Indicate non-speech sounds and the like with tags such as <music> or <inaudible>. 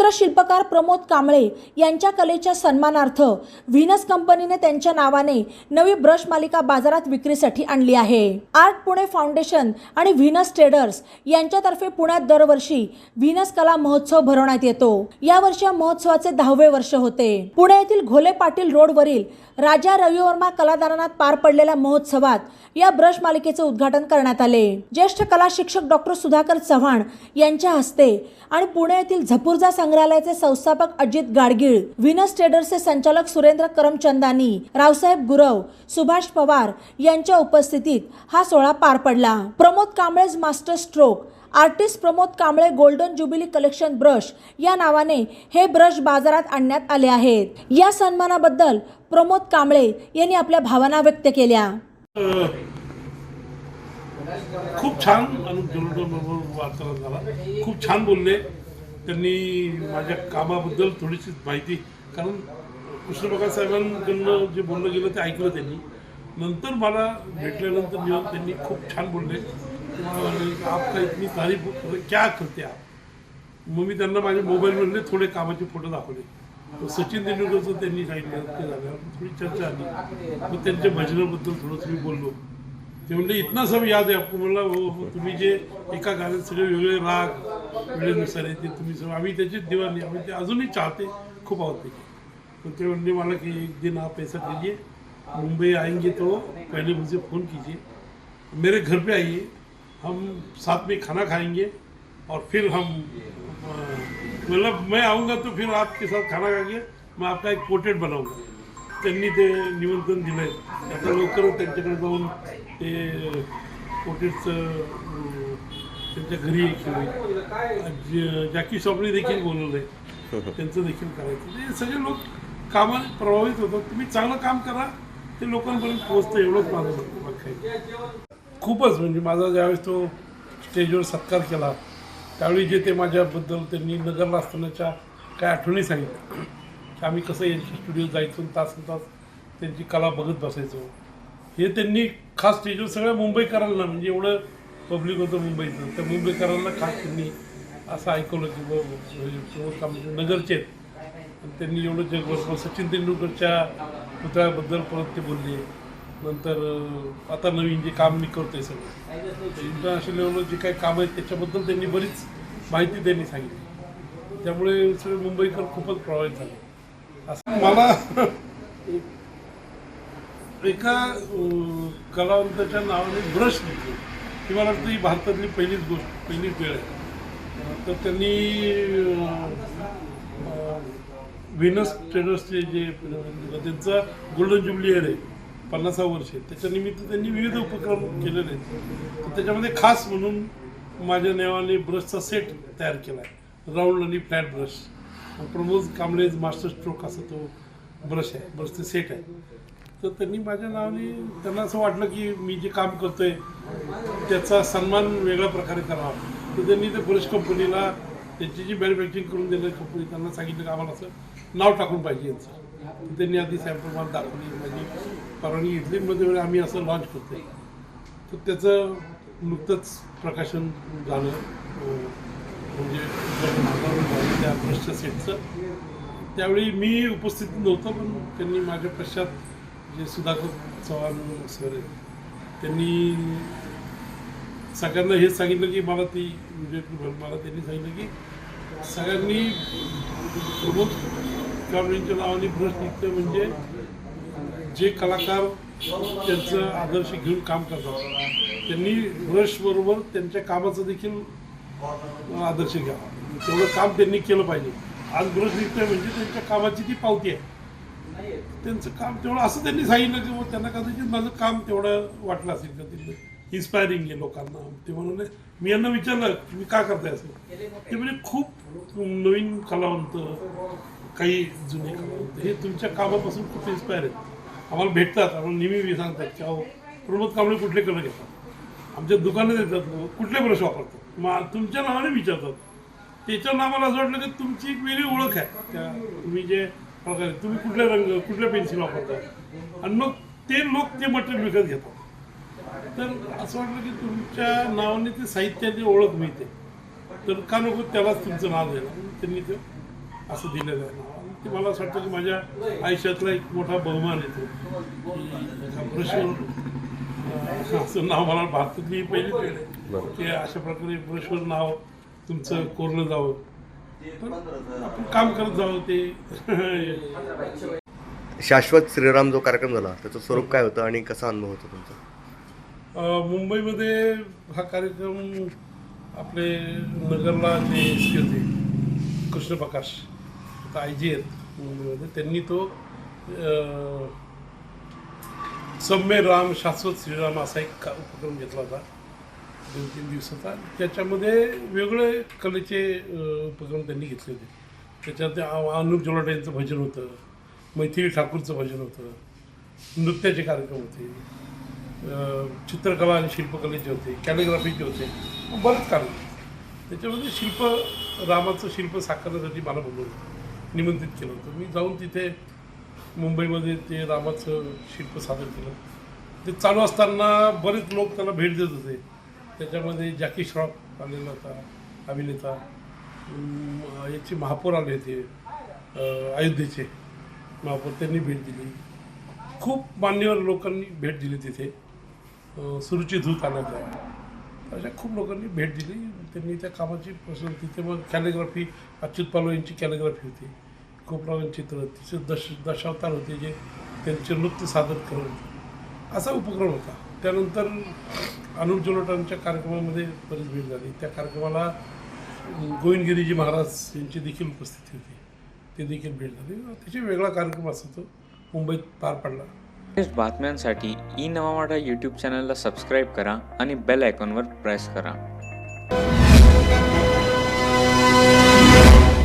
चित्रशिल्पकार प्रमोद कांबळे यांच्या कलेच्या सन्मानार्थ व्हिनस कंपनीने त्यांच्या नावाने नवी ब्रश मालिका बाजारात विक्रीसाठी आणली आहे. आर्ट पुणे फाउंडेशन आणि व्हिनस ट्रेडर्स यांच्यातर्फे पुण्यात दरवर्षी व्हिनस कला महोत्सव भरवण्यात येतो. यावर्षी या महोत्सवाचे दहावे वर्ष होते. पुणे येथील घोले पाटील रोडवरील राजा रविवर्मा कलादारांना पार पडलेल्या महोत्सवात या ब्रश मालिकेचे उद्घाटन करण्यात आले. ज्येष्ठ कला शिक्षक डॉक्टर सुधाकर चव्हाण यांच्या हस्ते आणि पुणे येथील झपूर्जा संग्रहालयाचे संस्थापक अजित गाडगीळ व्हिनस ट्रेडर्सचे संचालक सुरेंद्र करमचंदानी रावसाहेब गुरव सुभाष पवार यांच्या उपस्थितीत हा सोहळा पार पडला. Pramod Kamble's master stroke artist Pramod Kamble golden jubilee collection brush या नावाने हे ब्रश बाजारात आणण्यात आले आहेत. या सन्मानाबद्दल प्रमोद कांबळे यांनी आपल्या भावना व्यक्त केल्या. खूप छान खूप छान बोलले. त्यांनी माझ्या कामाबद्दल थोडीशी माहिती कारण कृष्णप्रकाश साहेबांकडनं जे बोललं गेलं ते ऐकलं त्यांनी. नंतर मला भेटल्यानंतर जेव्हा त्यांनी खूप छान बोलले. आपका इतनी तारीफ क्या करते आप? मग मी त्यांना माझ्या मोबाईलमधले थोडे कामाचे फोटो दाखवले. सचिन तेंडुलकरचं त्यांनी सांगितलं ते झाल्यावर थोडी चर्चा आली मग त्यांच्या भजनाबद्दल थोडंसं मी बोललो. ते इतना सब याद आहे आपको. हो हो, तुम्ही जे एका गाण्यात सगळे वेगळे राग वेळेनुसार येते तुम्ही सगळं आम्ही त्याची दिवाणी आम्ही ते अजूनही चाहते, खूप आवडते. पण ते म्हणले, मला की एक दिन आप ऐसा कीजिए मुंबई आएँगे तो पहले मुझे फ़ोन कीजिए, मेरे घर पे आइए, हम साथ में खाना खाएँगे और फिर हम मतलब मैं आऊँगा तो फिर आपके साथ खाना खाएँगे, मैं आपका एक पोर्ट्रेट बनाऊँगा। त्यांनी ते निमंत्रण दिलं आहे आता लवकरच त्यांच्याकडे जाऊन ते पोर्ट्रेटचं त्यांच्या घरी किंवा जॅकी शॉपने देखील बोलवलं आहे. <laughs> त्यांचं देखील करायचं. ते सगळे लोक कामाने प्रभावित होतात. तुम्ही चांगलं काम करा ते लोकांपर्यंत पोहोचतं एवढंच माझं काही. खूपच म्हणजे माझा ज्यावेळेस तो स्टेजवर सत्कार केला त्यावेळी जे ते माझ्याबद्दल त्यांनी नगरला असतानाच्या काय आठवणी सांगितल्या. की आम्ही कसं यांच्या स्टुडिओ जायचो आणि तास तास त्यांची कला बघत बसायचो. हे त्यांनी खास स्टेजवर सगळ्या मुंबईकरांना म्हणजे एवढं पब्लिक होतं मुंबईचं. त्या मुंबईकरांना खास त्यांनी असं ऐकवलं की बाबा म्हणजे नगरचे आहेत. त्यांनी एवढं जगभर सचिन तेंडुलकरच्या पुतळ्याबद्दल परत ते बोलले. नंतर आता नवीन जे काम मी करतोय सगळं. इंटरनॅशनल लेवलवर जे काही काम आहेत त्याच्याबद्दल त्यांनी बरीच माहिती त्यांनी सांगितली. त्यामुळे सगळे मुंबईकर खूपच प्रभावित झाले. असं मला एका कलावंताच्या नावाने ब्रश निघतो ही मला वाटतं ही भारतातली पहिलीच गोष्ट पहिलीच वेळ आहे. तर त्यांनी व्हिनस ट्रेडर्सचे जे त्यांचा गोल्डन जुबली आहे पन्नासावं वर्ष आहे. त्याच्या निमित्त त्यांनी विविध उपक्रम केलेले आहेत. तर त्याच्यामध्ये खास म्हणून माझ्या नावाने ब्रशचा सेट तयार केला आहे. राऊंड आणि flat brush. Pramod Kamble's master stroke असा तो ब्रश आहे ब्रशचे सेट आहे. तर त्यांनी माझ्या नावाने त्यांना असं वाटलं की मी जे काम करतोय त्याचा सन्मान वेगळ्या प्रकारे करावा. तर त्यांनी ते ब्रश कंपनीला त्यांची जी मॅन्युफॅक्चरिंग करून दिलं कंपनी त्यांना सांगितलं की आम्हाला असं नाव टाकून पाहिजे यांचं. त्यांनी आधी सॅम्पल मला दाखवली माझी परवानगी घेतली. मध्ये आम्ही असं लॉन्च करतोय. तर त्याचं नुकतंच प्रकाशन झालं. म्हणजे त्या ब्रशच्या सेटचं. त्यावेळी मी उपस्थित नव्हतो पण त्यांनी माझ्या पश्चात जे सुधाकर चव्हाण सर आहे त्यांनी सगळ्यांना हेच सांगितलं की मला ती म्हणजे मला त्यांनी सांगितलं की सगळ्यांनी प्रमोद कांबळेंच्या नावाने ब्रश निघतं म्हणजे जे कलाकार त्यांचं आदर्श घेऊन काम करतात त्यांनी ब्रश बरोबर त्यांच्या कामाचं देखील आदर्श घ्यावा तेवढं काम त्यांनी केलं पाहिजे. आज ब्रश निघतोय म्हणजे त्यांच्या कामाची ती पावती आहे. त्यांचं काम तेवढं असं त्यांनी सांगितलं की त्यांना कदाचित माझं काम तेवढं वाटलं असेल का तिथलं? इन्स्पायरिंग आहे लोकांना. ते म्हणून मी यांना विचारलं तुम्ही का करताय असं? ते म्हणजे खूप नवीन कलावंत काही जुने कलावंत हे तुमच्या कामापासून खूप इन्स्पायर आहेत. आम्हाला भेटतात आम्हाला नेहमी सांगतात की अहो प्रमोद कांबळे कुठले कलर घेतात? आमच्या दुकानात येतात कुठले ब्रश वापरतात? मग तुमच्या नावाने विचारतात. त्याच्यावर आम्हाला असं वाटलं की तुमची एक वेगळी ओळख आहे. त्या तुम्ही जे प्रकारे तुम्ही कुठले रंग कुठले पेन्सिल वापरता? आणि मग ते लोक ते मटेरियल विकत घेतात तर असं वाटलं की तुमच्या नावाने ते साहित्याची ओळख मिळते. तर का नको त्यालाच तुमचं नाव द्यायला? त्यांनी ते असं दिलेलं आहे ते मला असं वाटतं की माझ्या आयुष्यातला एक मोठा बहुमान येतो. ब्रशवर असं नाव मला भारतातली पहिली वेळ की अशा प्रकारे ब्रशवर नाव तुमचं कोरलं जावं. आपण काम करत जावं ते. <laughs> शाश्वत श्रीराम जो कार्यक्रम झाला त्याचं स्वरूप काय होतं आणि कसा अनुभव होता तुमचा? मुंबईमध्ये हा कार्यक्रम आपले नगरला जे होते कृष्ण प्रकाश आता आय जी आहेत मुंबईमध्ये त्यांनी तो सौम्य राम शाश्वत श्रीराम असा एक उपक्रम घेतला होता. दोन तीन दिवसाचा. त्याच्यामध्ये वेगळे कलेचे उपक्रम त्यांनी घेतले होते. त्याच्यात ते आ- अनुप जोलाटे यांचं भजन होतं मैथिली ठाकूरचं भजन होतं नृत्याचे कार्यक्रम होते चित्रकला आणि शिल्पकलेचे होते कॅलिग्राफीचे होते बरंच कार्यक्रम. त्याच्यामध्ये शिल्प रामाचं शिल्प साकारण्यासाठी मला बोलवलं निमंत्रित केलं होतं. मी जाऊन तिथे मुंबईमध्ये ते रामाचं शिल्प सादर केलं. ते चालू असताना बरेच लोक त्याला भेट देत होते. त्याच्यामध्ये जॅकी श्रॉफ आलेला होता अभिनेता. याचे महापौर आले होते अयोध्येचे महापौर. त्यांनी भेट दिली. खूप मान्यवर लोकांनी भेट दिली तिथे. सुरुची धूत आल्या अशा खूप लोकांनी भेट दिली. त्यांनी त्या कामाची पसंत तिथे मग कॅलिग्राफी अच्युत पालव यांची कॅलिग्राफी होती. कोपरावांची चित्र तिचे दश दशावतार होते जे त्यांचे नृत्य सादर करत होते असा उपक्रम होता. त्यानंतर अनुप जलोटांच्या कार्यक्रमामध्ये बरीच भेट झाली. त्या कार्यक्रमाला गोविंदगिरीजी महाराज यांची देखील उपस्थिती होती. ते देखील भेट झाली. त्याची वेगळा कार्यक्रम असतो तो. मुंबईत पार पडला. बातम्यांसाठी ई नवा यूट्यूब चॅनलला सबस्क्राईब करा आणि बेल आयकॉनवर प्रेस करा.